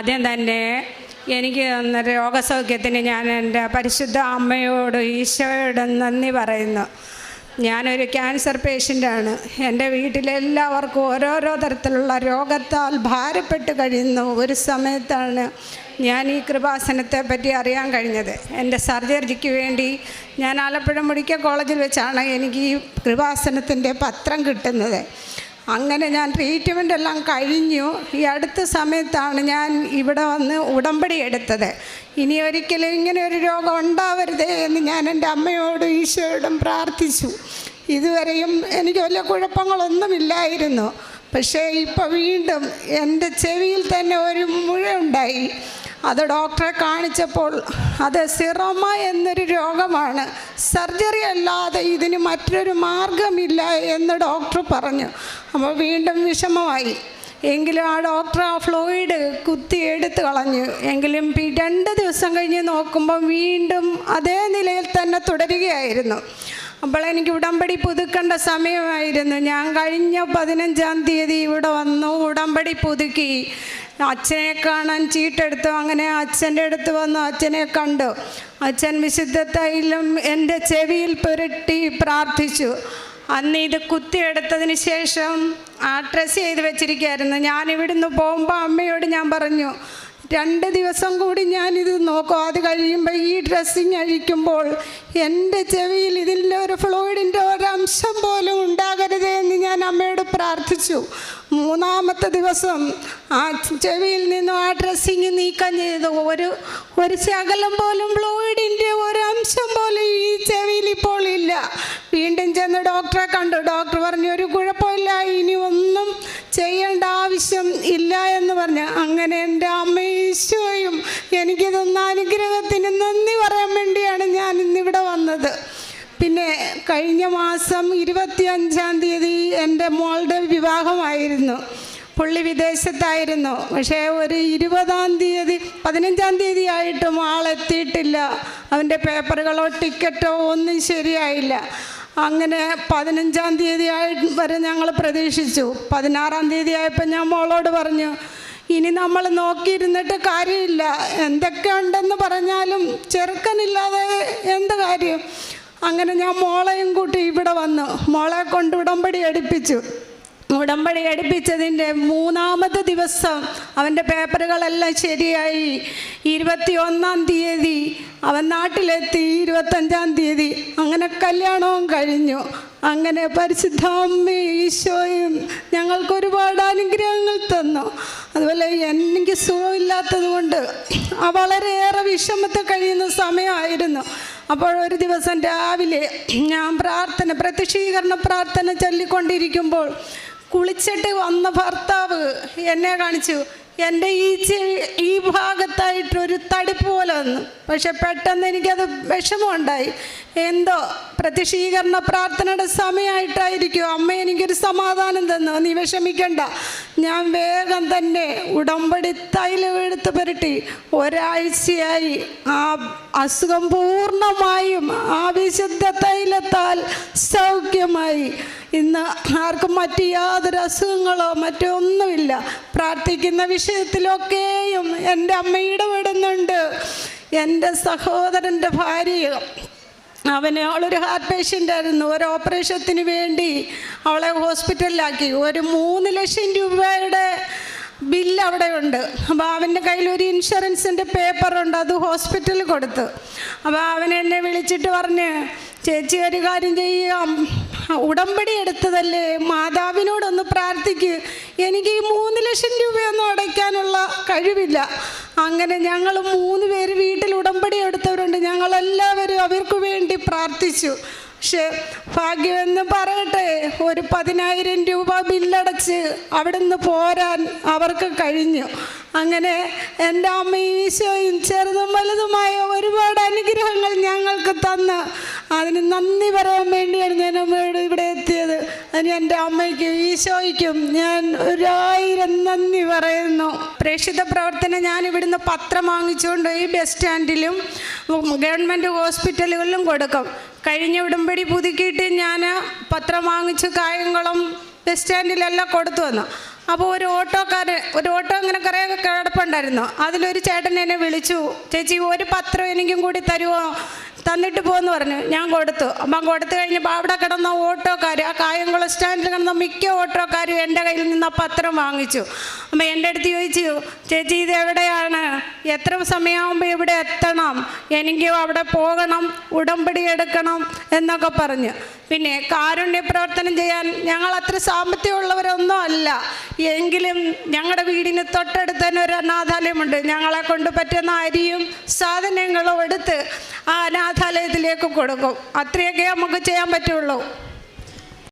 ആദ്യം തന്നെ എനിക്ക് തന്ന രോഗസൗഖ്യത്തിന് ഞാൻ എന്റെ പരിശുദ്ധ അമ്മയോട് ഈശോയോട് നന്ദി പറയുന്നു. ഞാനൊരു ക്യാൻസർ പേഷ്യന്റാണ്. എന്റെ വീട്ടിലെല്ലാവർക്കും ഓരോരോ തരത്തിലുള്ള രോഗത്താൽ ഭാരപ്പെട്ട് കഴിയുന്നു ഒരു സമയത്താണ് ഞാൻ ഈ കൃപാസനത്തെ പറ്റി അറിയാൻ കഴിഞ്ഞത്. എന്റെ സർജറിക്ക് വേണ്ടി ഞാൻ ആലപ്പുഴ മെഡിക്കൽ കോളേജിൽ വെച്ചാണ് എനിക്ക് ഈ കൃപാസനത്തിന്റെ പത്രം കിട്ടുന്നത്. അങ്ങനെ ഞാൻ ട്രീറ്റ്മെന്റ് എല്ലാം കഴിഞ്ഞു. ഈ അടുത്ത സമയത്താണ് ഞാൻ ഇവിടെ വന്ന് ഉടമ്പടി എടുത്തത്. ഇനി ഒരിക്കലും ഇങ്ങനെ ഒരു രോഗം ഉണ്ടാവരുതേ എന്ന് ഞാൻ എന്റെ അമ്മയോടും ഈശോയോടും പ്രാർത്ഥിച്ചു. ഇതുവരെയും എനിക്ക് വലിയ കുഴപ്പങ്ങളൊന്നുമില്ലായിരുന്നു. പക്ഷേ ഇപ്പോൾ വീണ്ടും എന്റെ ചെവിയിൽ തന്നെ ഒരു മുഴ ഉണ്ടായി അത് ഡോക്ടറെ കാണിച്ചപ്പോൾ അത് സിറോമ എന്നൊരു രോഗമാണ്. സർജറി അല്ലാതെ ഇതിന് മറ്റൊരു മാർഗമില്ല എന്ന് ഡോക്ടർ പറഞ്ഞു. അപ്പോൾ വീണ്ടും വിഷമമായി. എങ്കിലും ആ ഡോക്ടർ ആ ഫ്ലോയിഡ് കുത്തി എടുത്ത് കളഞ്ഞു. എങ്കിലും രണ്ട് ദിവസം കഴിഞ്ഞ് നോക്കുമ്പോൾ വീണ്ടും അതേ നിലയിൽ തന്നെ തുടരുകയായിരുന്നു. അപ്പോൾ എനിക്ക് ഉടമ്പടി പുതുക്കേണ്ട സമയമായിരുന്നു. ഞാൻ കഴിഞ്ഞ പതിനഞ്ചാം തീയതി ഇവിടെ വന്നു. ഉടമ്പടി പുതുക്കി. അച്ഛനെ കാണാൻ ചീട്ടെടുത്തു. അങ്ങനെ അച്ഛന്റെ അടുത്ത് വന്നു. അച്ഛനെ കണ്ടു. അച്ഛൻ വിശുദ്ധ തൈലം എന്റെ ചെവിയിൽ പുരട്ടി പ്രാർത്ഥിച്ചു. അന്ന് ഇത് കുത്തിയെടുത്തതിന് ശേഷം ആ ഡ്രസ്സ് ചെയ്ത് വെച്ചിരിക്കുകയായിരുന്നു. ഞാൻ ഇവിടുന്ന് പോകുമ്പോൾ അമ്മയോട് ഞാൻ പറഞ്ഞു രണ്ട് ദിവസം കൂടി ഞാനിത് നോക്കും. അത് കഴിയുമ്പോൾ ഈ ഡ്രസ്സിങ് അഴിക്കുമ്പോൾ എന്റെ ചെവിയിൽ ഇതിന്റെ ഒരു ഫ്ലൂയിഡിന്റെ ഒരംശം പോലും ഉണ്ടാകരുതേ എന്ന് ഞാൻ അമ്മയോട് പ്രാർത്ഥിച്ചു. മൂന്നാമത്തെ ദിവസം ആ ചെവിയിൽ നിന്നും ആ ഡ്രസ്സിങ് നീക്കം ചെയ്തു ഒരു ഒരു ശകലം പോലും ഫ്ലൂയിഡിന്റെ ഒരംശം പോലും ഈ ചെവിയിൽ ഇപ്പോൾ ഇല്ല. വീണ്ടും ചെന്ന് ഡോക്ടറെ കണ്ടു. ഡോക്ടർ പറഞ്ഞു ഒരു കുഴപ്പമില്ല. ഇനി ഒന്നും ചെയ്യേണ്ട ആവശ്യം ഇല്ല എന്ന് പറഞ്ഞു. അങ്ങനെ എന്റെ കഴിഞ്ഞ മാസം ഇരുപത്തി അഞ്ചാം തീയതി എന്റെ മോളുടെ വിവാഹമായിരുന്നു. പുള്ളി വിദേശത്തായിരുന്നു. പക്ഷേ ഒരു ഇരുപതാം തീയതി പതിനഞ്ചാം തീയതി ആയിട്ടും ആളെത്തിയിട്ടില്ല അവന്റെ പേപ്പറുകളോ ടിക്കറ്റോ ഒന്നും ശരിയായില്ല. അങ്ങനെ പതിനഞ്ചാം തീയതി ആയി വരെ ഞങ്ങൾ പ്രതീക്ഷിച്ചു. പതിനാറാം തീയതി ആയപ്പോൾ ഞാൻ മോളോട് പറഞ്ഞു ഇനി നമ്മൾ നോക്കിയിരുന്നിട്ട് കാര്യമില്ല. എന്തൊക്കെ ഉണ്ടെന്ന് പറഞ്ഞാലും ചെറുക്കനില്ലാതെ എന്ത് കാര്യം? അങ്ങനെ ഞാൻ മോളെയും കൂട്ടി ഇവിടെ വന്നു. മോളെ കൊണ്ട് ഉടമ്പടി എടുപ്പിച്ചു. ഉടമ്പടി എടുപ്പിച്ചതിന്റെ മൂന്നാമത്തെ ദിവസം അവന്റെ പേപ്പറുകളെല്ലാം ശരിയായി. ഇരുപത്തി ഒന്നാം തീയതി അവൻ നാട്ടിലെത്തി ഇരുപത്തഞ്ചാം തീയതി. അങ്ങനെ കല്യാണവും കഴിഞ്ഞു. അങ്ങനെ പരിശുദ്ധ അമ്മയും ഈശോയും ഞങ്ങൾക്ക് ഒരുപാട് അനുഗ്രഹങ്ങൾ തന്നു. അതുപോലെ എനിക്ക് സുഖമില്ലാത്തത് കൊണ്ട് വളരെയേറെ വിഷമത്തെ കഴിയുന്ന സമയമായിരുന്നു. അപ്പോൾ ഒരു ദിവസം രാവിലെ ഞാൻ പ്രാർത്ഥന പ്രത്യക്ഷീകരണ പ്രാർത്ഥന ചൊല്ലിക്കൊണ്ടിരിക്കുമ്പോൾ കുളിച്ചിട്ട് വന്ന ഭർത്താവ് എന്നെ കാണിച്ചു എന്റെ ഈ ഈ ഭാഗത്തായിട്ടൊരു തടിപ്പ് പോലെ വന്നു. പക്ഷെ പെട്ടെന്ന് എനിക്കത് വിഷമമുണ്ടായി. എന്തോ പ്രതിഷീകരണ പ്രാർത്ഥനയുടെ സമയമായിട്ടായിരിക്കും. അമ്മ എനിക്കൊരു സമാധാനം തന്നു. നീ വിഷമിക്കണ്ട. ഞാൻ വേഗം തന്നെ ഉടമ്പടി തൈലം എടുത്ത് പുരട്ടി ഒരാഴ്ചയായി ആ അസുഖം പൂർണമായും ആ വിശുദ്ധ തൈലത്താൽ സൗഖ്യമായി. ഇന്ന് ആർക്കും മറ്റ് യാതൊരു അസുഖങ്ങളോ മറ്റോ ഒന്നുമില്ല. പ്രാർത്ഥിക്കുന്ന വിഷയത്തിലൊക്കെയും എന്റെ അമ്മ ഇടപെടുന്നുണ്ട്. എന്റെ സഹോദരന്റെ ഭാര്യ അവന് അവളൊരു ഹാർട്ട് പേഷ്യന്റ് ആയിരുന്നു. ഒരു ഓപ്പറേഷത്തിന് വേണ്ടി അവളെ ഹോസ്പിറ്റലിലാക്കി ഒരു മൂന്ന് ലക്ഷം രൂപയുടെ ബില്ല് അവിടെ ഉണ്ട്. അപ്പോൾ അവന്റെ കയ്യിൽ ഒരു ഇൻഷുറൻസിന്റെ പേപ്പറുണ്ട് അത് ഹോസ്പിറ്റലിൽ കൊടുത്ത്. അപ്പോൾ അവൻ എന്നെ വിളിച്ചിട്ട് പറഞ്ഞ് ചേച്ചി ഒരു കാര്യം ചെയ്യാം ഉടമ്പടി എടുത്തതല്ലേ? മാതാവിനോടൊന്ന് പ്രാർത്ഥിക്ക്. എനിക്ക് ഈ മൂന്ന് ലക്ഷം രൂപയൊന്നും അടയ്ക്കാനുള്ള കഴിവില്ല. അങ്ങനെ ഞങ്ങൾ മൂന്ന് പേര് വീട്ടിൽ ഉടമ്പടി എടുത്തവരുണ്ട്. ഞങ്ങളെല്ലാവരും അവർക്ക് വേണ്ടി പ്രാർത്ഥിച്ചു. പക്ഷെ ഭാഗ്യമെന്ന് പറയട്ടെ ഒരു പതിനായിരം രൂപ ബില്ലടച്ച് അവിടുന്ന് പോരാൻ അവർക്ക് കഴിഞ്ഞു. അങ്ങനെ എന്റെ അമ്മയും ഈശോയും ചെറുതും വലുതുമായ ഒരുപാട് അനുഗ്രഹങ്ങൾ ഞങ്ങൾക്ക് തന്ന് അതിന് നന്ദി പറയാൻ വേണ്ടിയാണ് ഞാൻ അമ്മയോട് ഇവിടെ എത്തിയത്. അതിന് എന്റെ അമ്മയ്ക്കും ഈശോയ്ക്കും ഞാൻ ഒരായിരം നന്ദി പറയുന്നു. പ്രേക്ഷിത പ്രവർത്തനം ഞാൻ ഇവിടുന്ന് പത്രം വാങ്ങിച്ചുകൊണ്ട് ഈ ബസ് സ്റ്റാൻഡിലും ഗവൺമെന്റ് ഹോസ്പിറ്റലുകളിലും കൊടുക്കും. കഴിഞ്ഞ ഉടമ്പടി പുതുക്കിയിട്ട് ഞാൻ പത്രം വാങ്ങിച്ച് കായംകുളം ബസ് സ്റ്റാൻഡിലെല്ലാം കൊടുത്തു വന്നു. അപ്പോൾ ഒരു ഓട്ടോക്കാരൻ ഒരു ഓട്ടോ ഇങ്ങനെ കുറേ കിടപ്പുണ്ടായിരുന്നു. അതിലൊരു ചേട്ടൻ എന്നെ വിളിച്ചു ചേച്ചി ഒരു പത്രം എനിക്കും കൂടി തരുമോ തന്നിട്ട് പോകുമെന്ന് പറഞ്ഞു. ഞാൻ കൊടുത്തു. അപ്പം കൊടുത്തു കഴിഞ്ഞപ്പോൾ അവിടെ കിടന്ന ഓട്ടോക്കാർ ആ കായംകുളം സ്റ്റാൻഡിൽ കിടന്ന മിക്ക ഓട്ടോക്കാരും എന്റെ കയ്യിൽ നിന്ന് ആ പത്രം വാങ്ങിച്ചു. അപ്പം എന്റെ അടുത്ത് ചോദിച്ചു ചേച്ചി ഇത് എവിടെയാണ്? എത്ര സമയമാകുമ്പോൾ ഇവിടെ എത്തണം? എനിക്ക് അവിടെ പോകണം ഉടമ്പടി എടുക്കണം എന്നൊക്കെ പറഞ്ഞു. പിന്നെ കാരുണ്യ പ്രവർത്തനം ചെയ്യാൻ ഞങ്ങൾ അത്ര സാമ്പത്തികമുള്ളവരൊന്നും അല്ല. എങ്കിലും ഞങ്ങളുടെ വീടിന് തൊട്ടടുത്ത് തന്നെ ഒരു അനാഥാലയമുണ്ട്. ഞങ്ങളെ കൊണ്ട് പറ്റുന്ന അരിയും സാധനങ്ങളും എടുത്ത് ആ അനാഥാലയത്തിലേക്ക് കൊടുക്കും. അത്രയൊക്കെ നമുക്ക് ചെയ്യാൻ പറ്റുള്ളൂ.